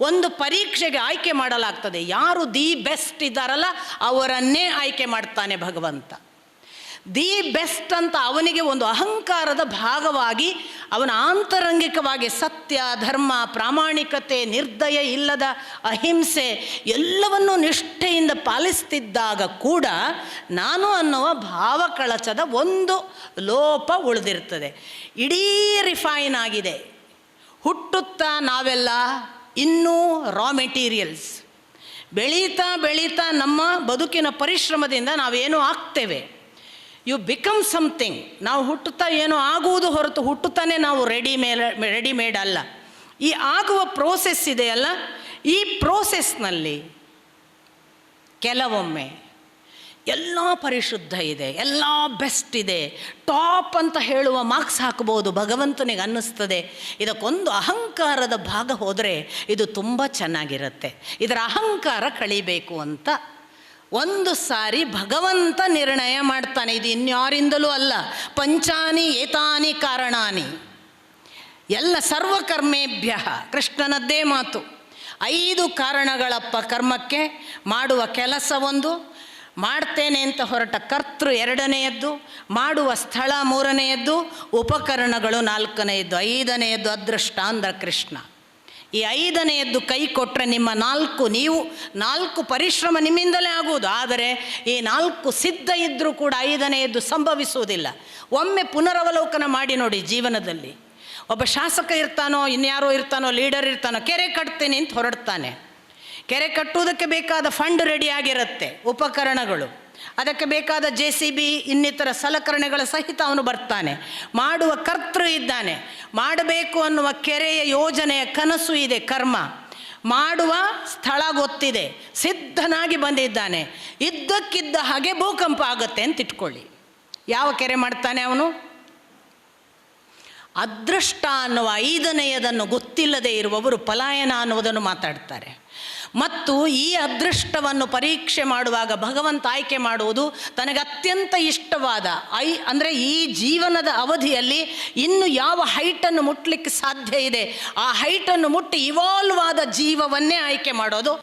ಒಂದು ಪರೀಕ್ಷೆಗೆ ಆಯ್ಕೆ ಮಾಡಲಾಗ್ತದೆ. ಯಾರು ದಿ ಬೆಸ್ಟ್ ಇದ್ದಾರಲ್ಲ ಅವರನ್ನೇ ಆಯ್ಕೆ ಮಾಡ್ತಾನೆ ಭಗವಂತ. ದಿ ಬೆಸ್ಟ್ ಅಂತ ಅವನಿಗೆ ಒಂದು ಅಹಂಕಾರದ ಭಾಗವಾಗಿ, ಅವನ ಆಂತರಂಗಿಕವಾಗಿ ಸತ್ಯ, ಧರ್ಮ, ಪ್ರಾಮಾಣಿಕತೆ, ನಿರ್ದಯ ಇಲ್ಲದ ಅಹಿಂಸೆ ಎಲ್ಲವನ್ನೂ ನಿಷ್ಠೆಯಿಂದ ಪಾಲಿಸ್ತಿದ್ದಾಗ ಕೂಡ ನಾನು ಅನ್ನುವ ಭಾವಕಳಚದ ಒಂದು ಲೋಪ ಉಳಿದಿರ್ತದೆ. ಇಡೀ ರಿಫೈನ್ ಆಗಿದೆ. ಹುಟ್ಟುತ್ತಾ ನಾವೆಲ್ಲ ಇನ್ನೂ ರಾ ಮೆಟೀರಿಯಲ್ಸ್ ಬೆಳೀತಾ ಬೆಳೀತಾ ನಮ್ಮ ಬದುಕಿನ ಪರಿಶ್ರಮದಿಂದ ನಾವೇನು ಆಗ್ತೇವೆ? ಯು ಬಿಕಮ್ ಸಮಥಿಂಗ್ ನಾವು ಹುಟ್ಟುತ್ತಾ ಏನು ಆಗುವುದು ಹೊರತು ಹುಟ್ಟುತ್ತಾನೆ ನಾವು ರೆಡಿ ಮೇಲೆ ರೆಡಿಮೇಡ್ ಅಲ್ಲ. ಈ ಆಗುವ ಪ್ರೋಸೆಸ್ ಇದೆಯಲ್ಲ ಈ ಪ್ರೋಸೆಸ್ನಲ್ಲಿ ಕೆಲವೊಮ್ಮೆ ಎಲ್ಲ ಪರಿಶುದ್ಧ ಇದೆ, ಎಲ್ಲ ಬೆಸ್ಟ್ ಇದೆ. ಟಾಪ್ ಅಂತ ಹೇಳುವ ಮಾರ್ಕ್ಸ್ ಹಾಕ್ಬೋದು ಭಗವಂತನಿಗೆ ಅನ್ನಿಸ್ತದೆ. ಇದಕ್ಕೊಂದು ಅಹಂಕಾರದ ಭಾಗ ಹೋದರೆ ಇದು ತುಂಬ ಚೆನ್ನಾಗಿರುತ್ತೆ. ಇದರ ಅಹಂಕಾರ ಕಳಿಬೇಕು ಅಂತ ಒಂದು ಸಾರಿ ಭಗವಂತ ನಿರ್ಣಯ ಮಾಡ್ತಾನೆ. ಇದು ಇನ್ಯಾರಿಂದಲೂ ಅಲ್ಲ, ಪಂಚಾನಿ ಏತಾನಿ ಕಾರಣಾನಿ. ಎಲ್ಲ ಸರ್ವಕರ್ಮೇಭ್ಯ, ಕೃಷ್ಣನದ್ದೇ ಮಾತು. ಐದು ಕಾರಣಗಳಪ್ಪ ಕರ್ಮಕ್ಕೆ ಮಾಡುವ ಕೆಲಸ ಒಂದು ಮಾಡ್ತೇನೆ ಅಂತ ಹೊರಟ ಕರ್ತೃ ಎರಡನೆಯದ್ದು, ಮಾಡುವ ಸ್ಥಳ ಮೂರನೆಯದ್ದು, ಉಪಕರಣಗಳು ನಾಲ್ಕನೆಯದ್ದು, ಐದನೆಯದ್ದು ಅದೃಷ್ಟ ಅಂದ ಕೃಷ್ಣ. ಈ ಐದನೆಯದ್ದು ಕೈ ಕೊಟ್ಟರೆ ನಿಮ್ಮ ನಾಲ್ಕು ನೀವು, ನಾಲ್ಕು ಪರಿಶ್ರಮ ನಿಮ್ಮಿಂದಲೇ ಆಗುವುದು. ಆದರೆ ಈ ನಾಲ್ಕು ಸಿದ್ಧ ಇದ್ದರೂ ಕೂಡ ಐದನೆಯದ್ದು ಸಂಭವಿಸುವುದಿಲ್ಲ. ಒಮ್ಮೆ ಪುನರವಲೋಕನ ಮಾಡಿ ನೋಡಿ ಜೀವನದಲ್ಲಿ. ಒಬ್ಬ ಶಾಸಕ ಇರ್ತಾನೋ, ಇನ್ಯಾರೋ ಇರ್ತಾನೋ, ಲೀಡರ್ ಇರ್ತಾನೋ, ಕೆರೆ ಕಟ್ತೇನೆ ಅಂತ ಹೊರಡ್ತಾನೆ. ಕೆರೆ ಕಟ್ಟುವುದಕ್ಕೆ ಬೇಕಾದ ಫಂಡ್ ರೆಡಿಯಾಗಿರುತ್ತೆ ಉಪಕರಣಗಳು. ಅದಕ್ಕೆ ಬೇಕಾದ ಜೆ ಸಿ ಬಿ ಇನ್ನಿತರ ಸಲಕರಣೆಗಳ ಸಹಿತ ಅವನು ಬರ್ತಾನೆ. ಮಾಡುವ ಕರ್ತೃ ಇದ್ದಾನೆ. ಮಾಡಬೇಕು ಅನ್ನುವ ಕೆರೆಯ ಯೋಜನೆಯ ಕನಸು ಇದೆ, ಕರ್ಮ. ಮಾಡುವ ಸ್ಥಳ ಗೊತ್ತಿದೆ. ಸಿದ್ಧನಾಗಿ ಬಂದಿದ್ದಾನೆ. ಇದ್ದಕ್ಕಿದ್ದ ಹಾಗೆ ಭೂಕಂಪ ಆಗುತ್ತೆ ಅಂತ ಇಟ್ಕೊಳ್ಳಿ. ಯಾವ ಕೆರೆ ಮಾಡ್ತಾನೆ ಅವನು? ಅದೃಷ್ಟ ಅನ್ನುವ ಐದನೆಯದನ್ನು ಗೊತ್ತಿಲ್ಲದೆ ಇರುವವರು ಪಲಾಯನ ಅನ್ನುವುದನ್ನು ಮಾತಾಡ್ತಾರೆ. ಮತ್ತು ಈ ಅದೃಷ್ಟವನ್ನು ಪರೀಕ್ಷೆ ಮಾಡುವಾಗ ಭಗವಂತ ಆಯ್ಕೆ ಮಾಡುವುದು ತನಗೆ ಅತ್ಯಂತ ಇಷ್ಟವಾದ ಐ ಅಂದರೆ ಈ ಜೀವನದ ಅವಧಿಯಲ್ಲಿ ಇನ್ನು ಯಾವ ಹೈಟನ್ನು ಮುಟ್ಟಲಿಕ್ಕೆ ಸಾಧ್ಯ ಇದೆ? ಆ ಹೈಟನ್ನು ಮುಟ್ಟಿ ಇವಾಲ್ವ್ ಆದ ಜೀವವನ್ನೇ ಆಯ್ಕೆ ಮಾಡೋದು.